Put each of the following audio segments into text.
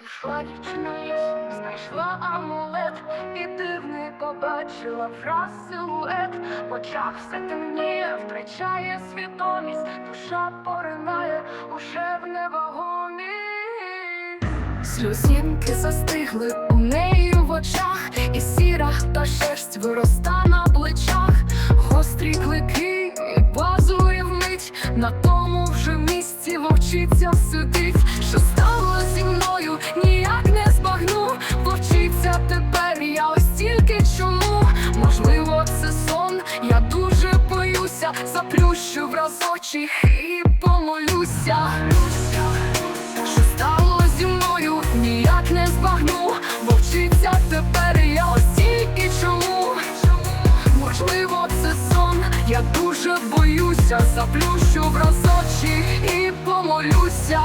Дівчина ліс, знайшла амулет, і дивний побачила враз силует, в очах все темніє, втрачає свідомість, душа поринає уже в невагомі. Сльозінки застигли у неї в очах, і сіра та шерсть вироста на плечах, гострі клики і базує вмить, на тому вже місці вовчиця сидить, заплющу очі і помолюся. Що стало зі мною, ніяк не збагну, вовчиця тепер я ось тільки чому. Можливо, це сон, я дуже боюся, заплющу враз очі і помолюся.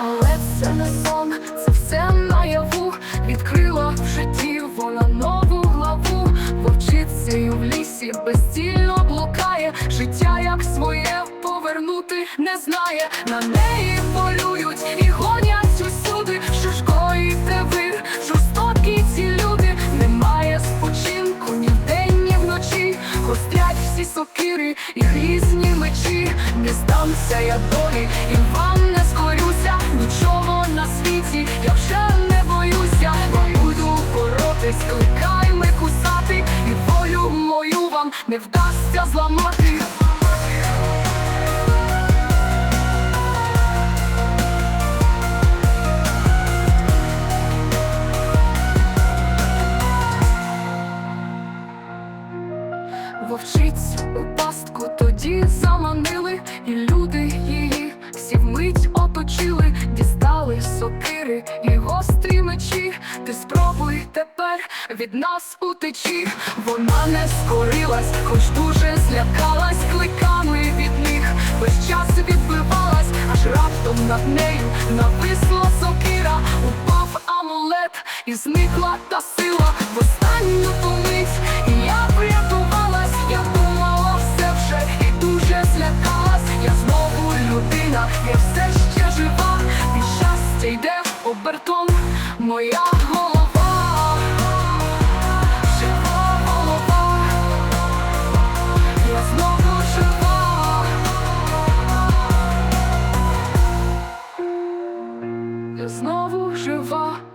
Але це не сон, це все наяву, відкрила в житті вона нову главу, вовчицею в лісі безцільно блукає, життя як своє повернути не знає, на неї полюють і гонять усюди, що ж коїте жорстокі ці люди, немає спочинку ні вдень, ні вночі, гострять всі сокири і грізні мечі, не здамся я долі і вам не скорюся, нічого на світі, я вже не боюся, бо буду боротись, кликайми кусати, і волю мою вам не вдасться Вовчиць у пастку тоді заманили, і люди її всі вмить оточили, дістали сокири і гострі мечі. Ти спробуй тепер від нас утечі. Вона не скорилась, хоч дуже злякалась кликами від них. Весь час відбивалась, аж раптом над нею нависла сокира, упав амулет, і зникла та сила в останню я все ще жива, і щастя йде в моя голова, жива голова, я знову жива. Я знову жива.